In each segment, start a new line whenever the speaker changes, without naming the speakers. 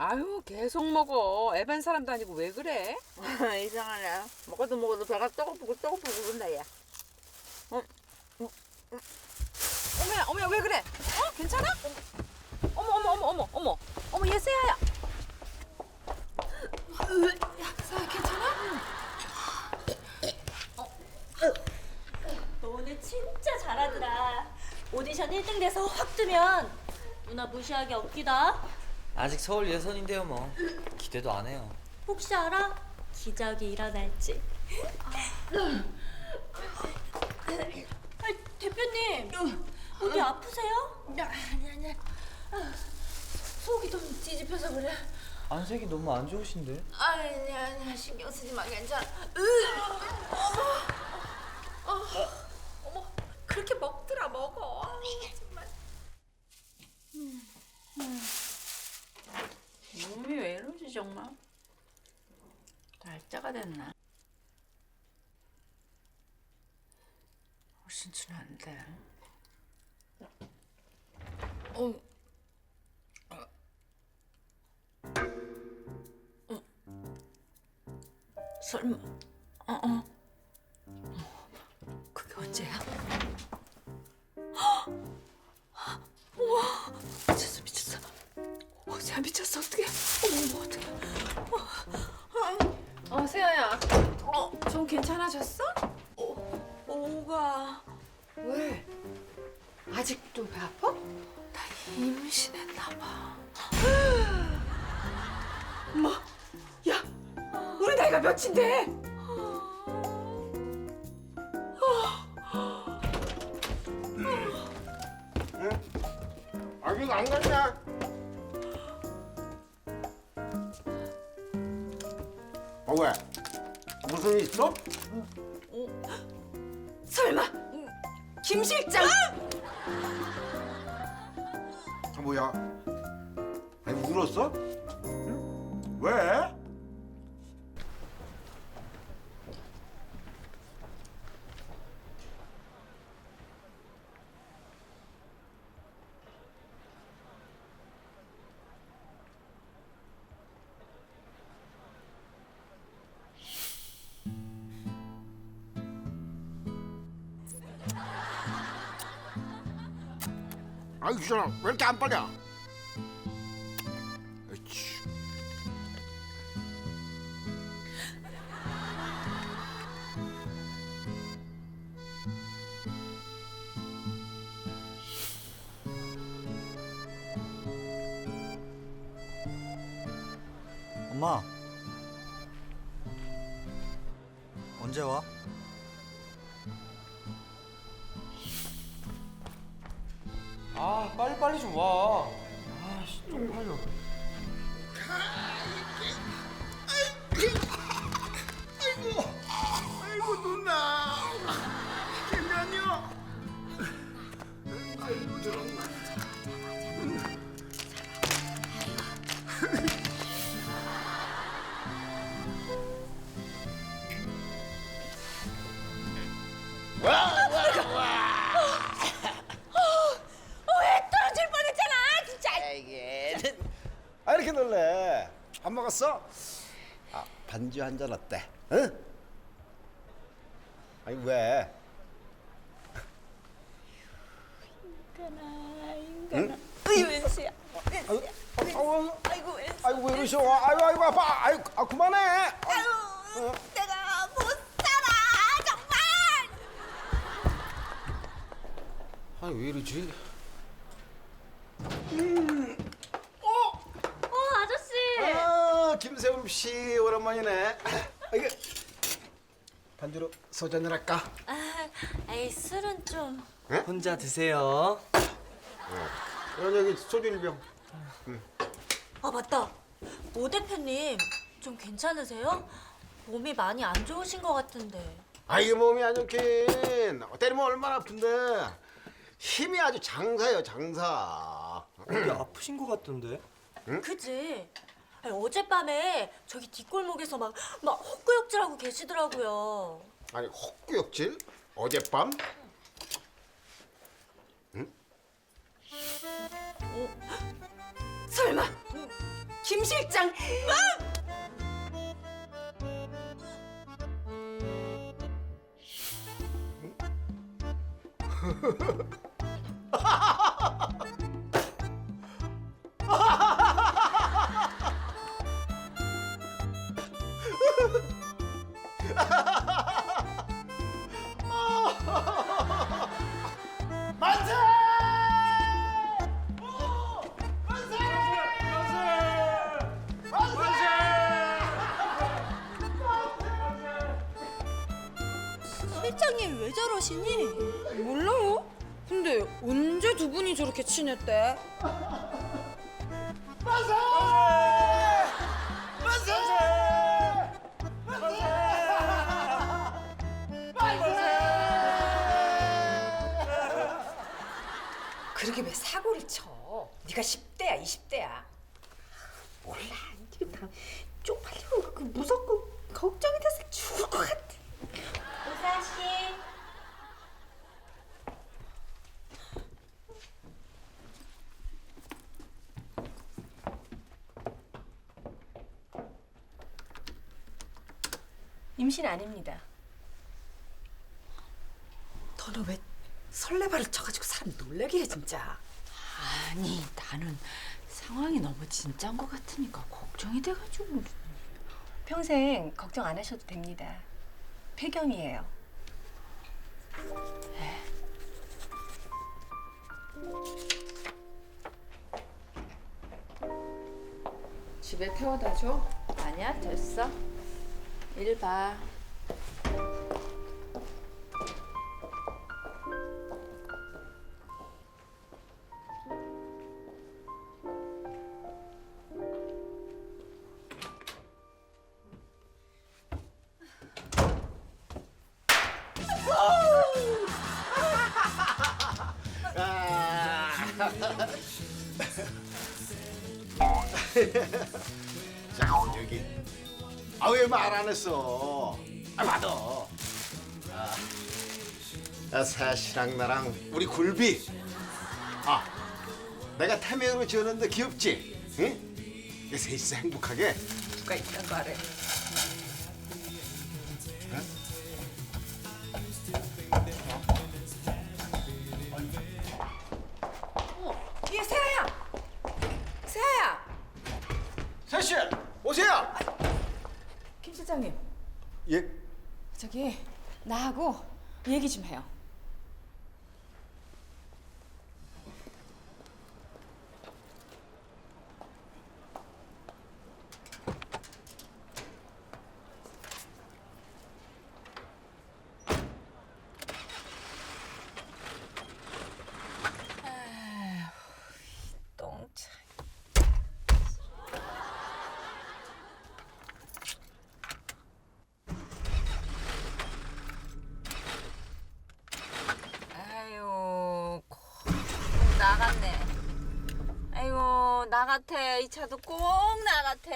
아유 계속 먹어. 애반 사람도 아니고 왜 그래?
이상하네. 먹어도 먹어도 배가 떠고프고 떠고프고 그런다 야.
어머야 어머야 왜 그래? 어 괜찮아? 어머 어머 어머 어머 어머 어머 예세야야. 세야 괜찮아?
너 오늘 진짜 잘하더라. 오디션 1등 돼서 확 뜨면 누나 무시하기 없기다.
아직 서울 예선인데요 뭐 기대도 안 해요
혹시 알아? 기적이 일어날지. 아, 대표님 어디 아프세요?
아니 아니. 속이 좀 뒤집혀서 그래.
안색이 너무 안 좋으신데
아니 아니 신경 쓰지 마 괜찮아.
그렇게 먹더라 먹어.
몸이 왜 이러지 정말? 날짜가 됐나? 훨씬 준한데. 어. 어. 설마, 어, 어. 어제 미쳤어, 어떡해. 어머, 어떡해.
어 세야야. 어좀 괜찮아졌어?
오가
왜? 아직도 배 아파?
나 임신했나 봐.
엄마, 야, 우리 나이가 몇인데?
아직 안 갔냐? 왜? 무슨 일 있어?
설마 김 실장?
아, 뭐야? 아니 울었어? 응? 왜? 아이 귀찮아 왜 이렇게 안 빨려? 에이치.
엄마 언제 와? 아 빨리 빨리 좀 와. 아씨 쪽팔려.
아 먹었어? 아 반주 한 잔 어때? 응? 아니 왜?
으이 웬수야.
아이고, 아이고,
아이고 웬수.
아이고 왜 이러셔? 아이고 아이고 아파. 아이고 아 그만해.
아유 내가 못 살아 정말.
아니 왜 이러지?
어 아저씨.
아 씨 오랜만이네. 아, 이게 반주로 소주 한잔 할까?
아, 에이 술은 좀.
혼자 드세요
여기 여기 소주 일병.
아 맞다. 오 대표님 좀 괜찮으세요? 몸이 많이 안 좋으신 것 같은데.
아 이게 몸이 안 좋긴. 때리면 얼마나 아픈데. 힘이 아주 장사예요 장사.
어디 아프신 것 같던데
그지? 아니, 어젯밤에 저기 뒷골목에서 막, 막 헛구역질하고 계시더라고요.
아니 헛구역질? 어젯밤?
설마 김임 실장.
실장님 왜 저러시니?
몰라요? 근데 언제 두 분이 저렇게 친했대? 그러게 왜 사고를 쳐? 네가 10대야, 20대야.
몰라. 이게 다 쪽팔리고 그 무섭고 걱정이 돼서 죽을 것 같아.
의사 씨.
임신 아닙니다.
너는 왜 설레발을 쳐가지고 사람 놀래게 해 진짜?
아니 나는 상황이 너무 진짜인 것 같으니까 걱정이 돼가지고. 평생 걱정 안 하셔도 됩니다. 폐경이에요.
집에 태워다 줘? 아니야 됐어. 일 봐.
아 왜 말 안 했어 아 받아 아, 아 사실랑 나랑 우리 굴비 아 내가 태명으로 지었는데 귀엽지 응? 이게 셋이서 행복하게
누가 있단 말해. 어, 얘 세아야. 세아야.
셋이 오세요
김 실장님,
예
저기 나하고 얘기 좀 해요. 똥차. 아유, 꼭 나갔네. 아이고, 나 같아. 이 차도 꼭 나 같아.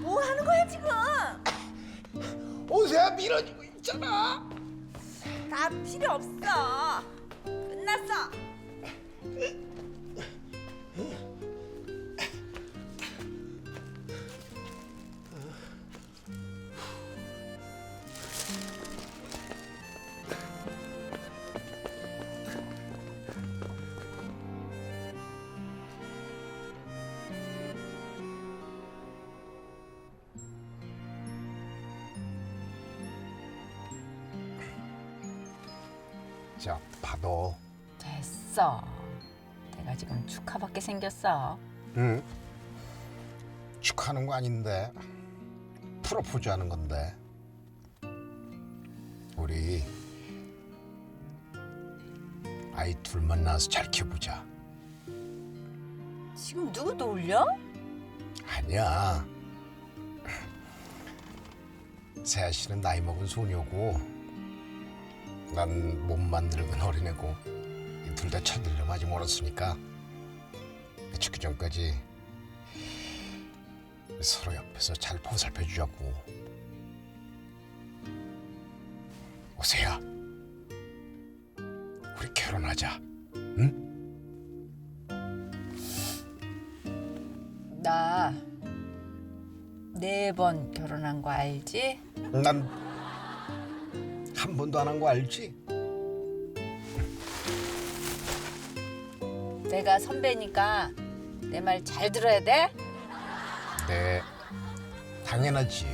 뭐 하는 거야, 지금?
오세요 밀어주고 있잖아
다 필요 없어. 끝났어.
자 받아
됐어. 내가 지금 축하받게 생겼어.
응 축하하는 거 아닌데 프로포즈 하는 건데 우리 아이 둘만 낳아서 잘 키워보자
지금 누구 놀려?
아니야 세아 씨는 나이 먹은 소녀고 난 몸만 늙은 어린애고 이 둘 다 쳐들려면 아직 멀었으니까 죽기 전까지 서로 옆에서 잘 보살펴 주자고. 오세야, 우리 결혼하자.
나네 번 결혼한 거 알지?
난 한 번도 안 한 거 알지?
내가 선배니까 내 말 잘 들어야 돼.
네, 당연하지.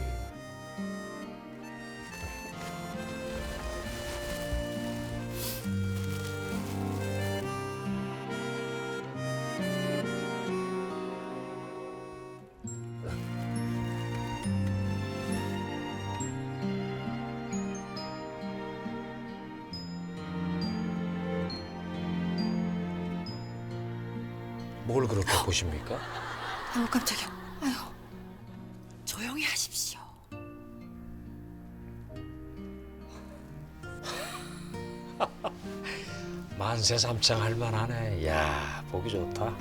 뭘 그렇게 보십니까?
아유 깜짝이야. 아유 조용히 하십시오.
만세 삼창 할 만하네. 야 보기 좋다.